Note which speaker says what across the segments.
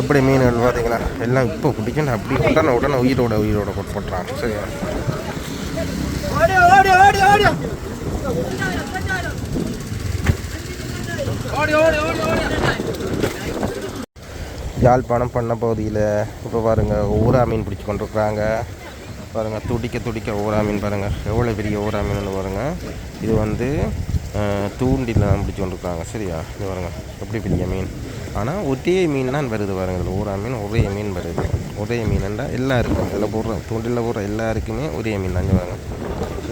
Speaker 1: எப்படி மீன்கள் பார்த்தீங்களா எல்லாம் இப்போ பிடிக்கணும் அப்படி உடனே உடனே உயிரோட உயிரோட போட்டு போட்டுறாங்க. சரியா? யாழ்ப்பாணம் பண்ண பகுதியில் இப்போ பாருங்கள் ஊரா மீன் பிடிச்சி கொண்டிருக்கிறாங்க. பாருங்கள் துடிக்க துடிக்க ஓரா மீன் பாருங்கள் எவ்வளோ பெரிய ஓரா மீன் பாருங்கள் இது வந்து தூண்டில் தான் பிடிச்சி கொண்டிருக்காங்க. சரியா? இது பாருங்கள் எப்படி பெரிய மீன்? ஆனால் ஒரே மீன் தான் வருது பாருங்கள் இதில் மீன் ஒரே மீன் வருது. ஒரே மீன்ண்டா எல்லாருக்கும் இதில் போடுற தூண்டில் போடுற எல்லாருக்குமே ஒரே மீன் தான். பாருங்க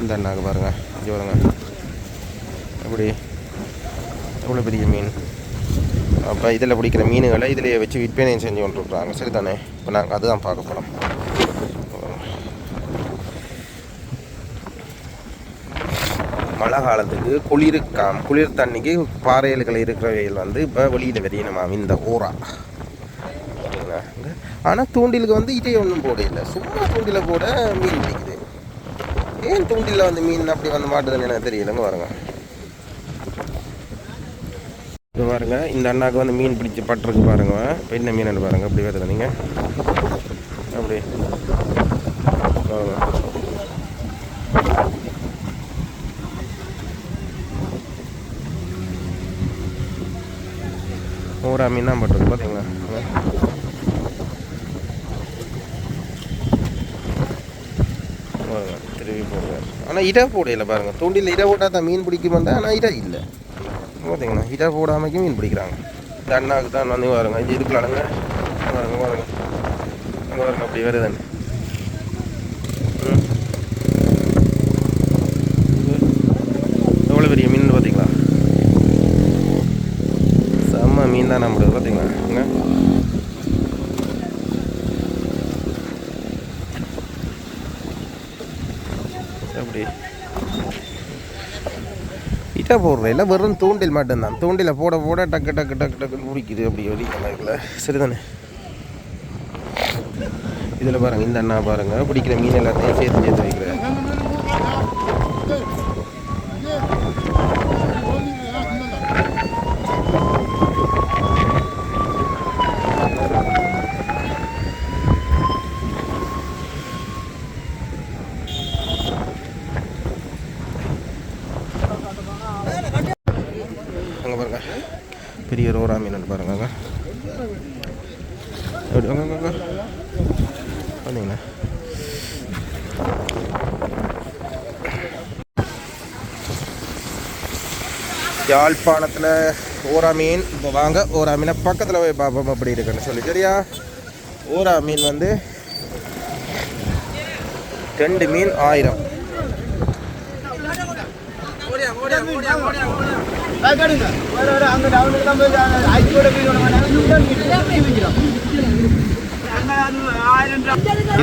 Speaker 1: இந்த அண்ணாக்கு பாருங்கள் இங்கே பாருங்கள் எப்படி? எவ்வளோ பெரிய மீன்? அப்போ இதில் பிடிக்கிற மீன்களை இதிலேயே வச்சு விற்பனை செஞ்சு கொண்டிருக்குறாங்க. சரி தானே இப்போ நாங்கள் அதுதான் பார்க்க போகிறோம் மழை காலத்துக்கு குளிருக்காம் குளிர் தண்ணிக்கு பாறைகளுக்கு இருக்கிறவைகள் வந்து இப்போ வெளியில் வெறியணுமாம் இந்த ஊரா ஆனால் தூண்டிலுக்கு வந்து இதே ஒன்றும் போட இல்லை. சும்மா தூண்டில கூட மீன் பிடிக்குது. ஏன் தூண்டில வந்து மீன் அப்படி வந்து மாட்டுதுன்னு எனக்கு தெரியலங்க பாருங்க. இது பாருங்க இந்த அண்ணாக்கு வந்து மீன் பிடிச்சி பட்டுருக்கு பாருங்க. இப்போ என்ன மீன் பாருங்க? அப்படி வருது நீங்கள் அப்படி பூரா மீன் தான் பட்டிருக்கு பார்த்தீங்களா திருவி திரும்பி போடுங்க. ஆனால் இட போடையில பாருங்கள் தூண்டில் இட போட்டால் தான் மீன் பிடிக்குமாண்டா ஆனால் இட இல்லை. பார்த்தீங்களா இட போடாமைக்கு மீன் பிடிக்கிறாங்க. இந்த அண்ணாவுக்கு தான் வந்து வாருங்க இது இருக்கலாங்க பாருங்க பாருங்க. அங்கே பாருங்க அப்படி வருதுன்னு ம். எவ்வளோ பெரிய மீன் பார்த்தீங்களா செம்ம மீன் தான் நம்மளுது பார்த்தீங்களா அங்கே எப்படி லைட்டாக போடுற இல்லை வெறும் தூண்டில் மட்டும்தான். தூண்டில் போட போட டக்கு டக்கு டக்கு டக்குன்னு பிடிக்குது அப்படி ஒலி கணக்கில் சரிதானே? இதில் பாருங்கள் இந்த அண்ணா பாருங்க. பிடிக்கிற மீன் எல்லாத்தையும் சேர்த்து சேர்த்து வைக்கிறேன் அங்கே பாருங்க பெரிய ரோரா மீன் பாருங்க அங்கே அப்படி அங்கே அங்கே பார்த்தீங்களா யாழ்ப்பாணத்தில் ஓரா மீன். இப்போ வாங்க ஓரா மீனை பக்கத்தில் போய் பார்ப்போம் அப்படி இருக்குன்னு சொல்லி. சரியா? ஓரா மீன் வந்து ரெண்டு மீன் ஆயிரம்.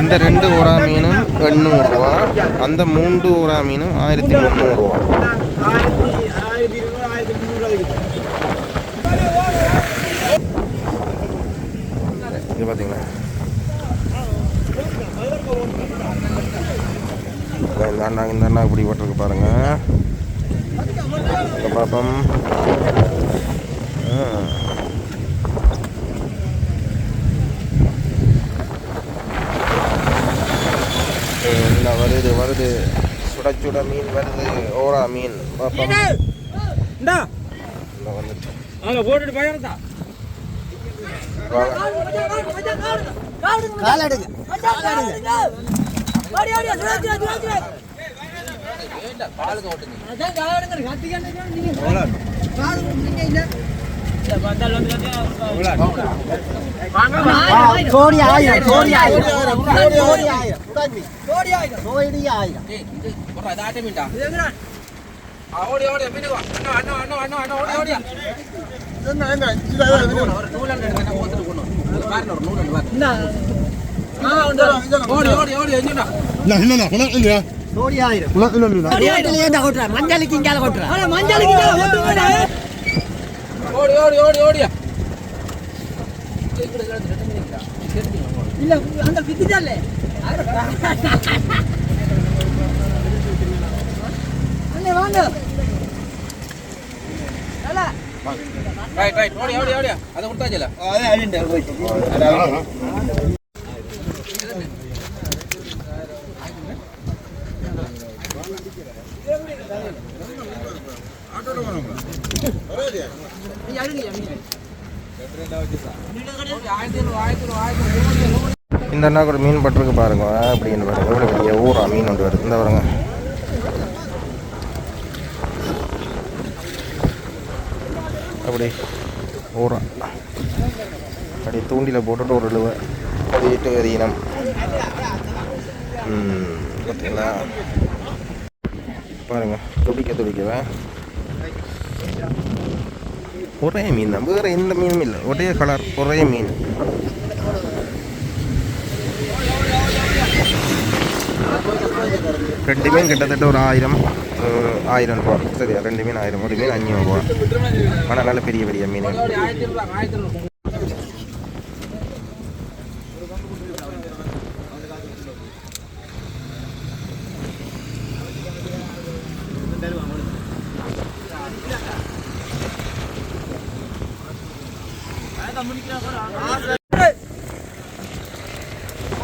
Speaker 1: இந்த ரெண்டு ஊரா மீனும் எண்ணூறுரூவா அந்த மூன்று ஊரா மீனும் ஆயிரத்தி முந்நூறுரூவா இது பார்த்தீங்களா இந்த அண்ணா இந்த அண்ணா இப்படி போட்டிருக்கு பாருங்க. இங்க பாப்போம். ஆ. என்ன வருது வருது. சுட சுட மீன் வருது. ஓரா மீன்.
Speaker 2: இந்த.
Speaker 1: வந்துட்டு.
Speaker 2: அங்க போட்டுட்டு பயணத்தா
Speaker 1: வாங்க
Speaker 3: கோடி ஆயிரம் கோடி ஆயிரம் கோடி ஆயிரம் கோடி ஆயிரம்
Speaker 2: ஓடி ஓடி மீன் அண்ணா அண்ணா அண்ணா அண்ணா அண்ணா ஓடி ஓடி. ஓடி ஓடி ஓடி எஞ்சுடா
Speaker 3: கோடி ஆயிரம் மஞ்சளுக்கு இங்கால கொட்டுறா. மஞ்சளுக்கு இங்கால கொட்டுறா.
Speaker 2: ஓடி ஓடி. ஓடி ஓடியா
Speaker 3: இல்ல அந்த வித்துட்டாலே
Speaker 2: ரைட் ரைட் ஓடி ஓடி ஓடி. அதை கொடுத்தாச்சுல
Speaker 1: இந்த அண்ணா கூட மீன் பட்டிருக்கு பாருங்க. அப்படின்னு பாருங்க. எவ்வளோ பெரிய ஊரா மீன் ஒன்று வருது. இந்த பாருங்க. அப்படி ஓரம் அப்படி தூண்டியில் போட்டுட்டு ஒரு இழுவை. வீட்டு எறியினம் ம், பார்த்தீங்களா? பாருங்கள் துடிக்க துடிக்கவே? ஒரே மீன் தான். வேறு எந்த மீனும் இல்லை. ஒரே கலர் ஒரே மீன். ரெண்டு மீன் கிட்டத்தட்ட ஒரு ஆயிரம் ஆயிரம் ரூபா. சரியா ரெண்டு மீன் ஆயிரம் ஒரு மீன் அஞ்சூறு ரூபா. ஆனால் நல்ல பெரிய பெரிய மீன்.
Speaker 2: ஆயிரத்தி ரூபாய் ஆயிரத்தி ரூபாய்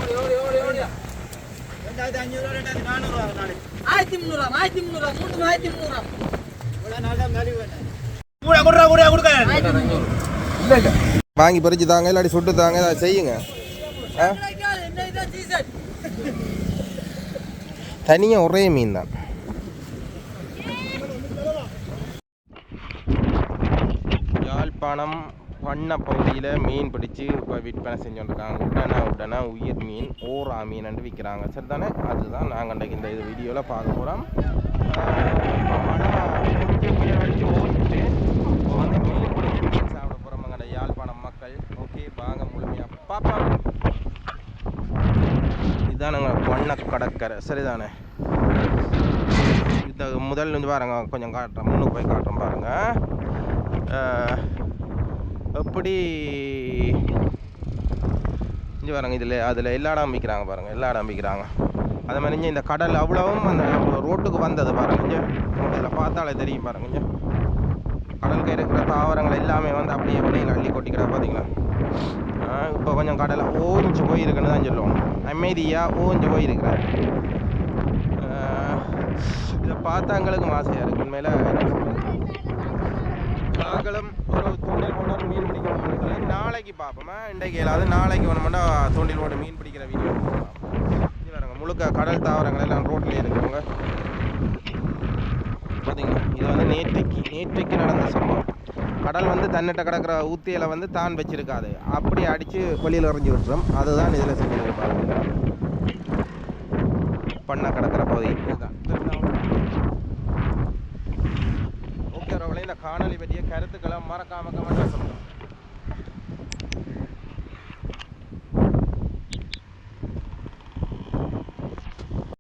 Speaker 2: ஓடி ஓடி ஓடி ஓடி
Speaker 3: ஆயிரத்தி முந்நூறுவா ஆயிரத்தி முந்நூறுவா மூணு ஆயிரத்தி முந்நூறுவா
Speaker 1: வாங்கி பறிச்சு தாங்க இல்லாட்டி சுட்டு தாங்க செய்யுங்க. தனியாக ஒரே மீன் தான் யாழ்ப்பாணம் பண்ண பகுதியில் மீன் பிடிச்சி இப்போ விற்பனை செஞ்சுருக்காங்க உடனே உடனே உயிர் மீன் ஓரா மீன் விற்கிறாங்க சரி தானே அதுதான் நாங்கள் இன்றைக்கு இந்த இது வீடியோவில் பார்க்க போகிறோம் மீன் பிடிச்சி மீன் சாப்பிட போகிறோம் யாழ்ப்பாணம் மக்கள் ஓகே வாங்க முழுமையாக பாப்பா இதுதானுங்க வண்ண கடற்கரை. சரிதானே? இந்த முதல் இருந்து பாருங்க. கொஞ்சம் காட்டுறேன். முன்னுக்கு போய் காட்டுறேன் பாருங்க. எப்படி இங்கே பாருங்க இதில் அதில் எல்லா இடம் விற்கிறாங்க பாருங்கள் எல்லா இடம் விற்கிறாங்க அதே மாதிரி இங்கே இந்த கடல் அவ்வளவும் அந்த ரோட்டுக்கு வந்தது பாருங்க இங்கே. இதில் பார்த்தாலே தெரியும் பாருங்க இங்கே. கடலுக்கு இருக்கிற தாவரங்கள் எல்லாமே வந்து அப்படியே வெளியில் அள்ளி கொட்டிக்கிட பார்த்தீங்களா இப்போ கொஞ்சம் கடலை ஓஞ்சு போயிருக்குன்னு தான் சொல்லுவோம் அமைதியாக ஓஞ்சு போயிருக்கிறார். இதை பார்த்தா எங்களுக்கும் ஆசையாக இருக்கு உண்மையில். நாங்களும் ஒரு தூண்டில் போட்டு மீன் பிடிக்க போகிறோம் நாளைக்கு பார்ப்போமா இன்றைக்கு இல்லாத நாளைக்கு ஒன்று தூண்டில் போட்டு மீன் பிடிக்கிற வீடியோ இது வரங்க முழுக்க கடல் தாவரங்கள் எல்லாம் ரோட்லேயே இருக்கிறவங்க பார்த்தீங்கன்னா இது வந்து நேற்றைக்கு நேற்றைக்கு நடந்த சம்பவம். கடல் வந்து தன்னிட்ட கிடக்கிற ஊத்தியில் வந்து தான் வச்சிருக்காது. அப்படி அடித்து வெளியில் எறிஞ்சு விட்டுரும். அதுதான் இதில் செஞ்சு பாருங்க. பண்ண கிடக்கிற பகுதி. இதுதான் ஓகே ரோவலே இந்த காணொலி பற்றிய கருத்துக்களை மறக்காம கமெண்ட் சொல்லுங்கள்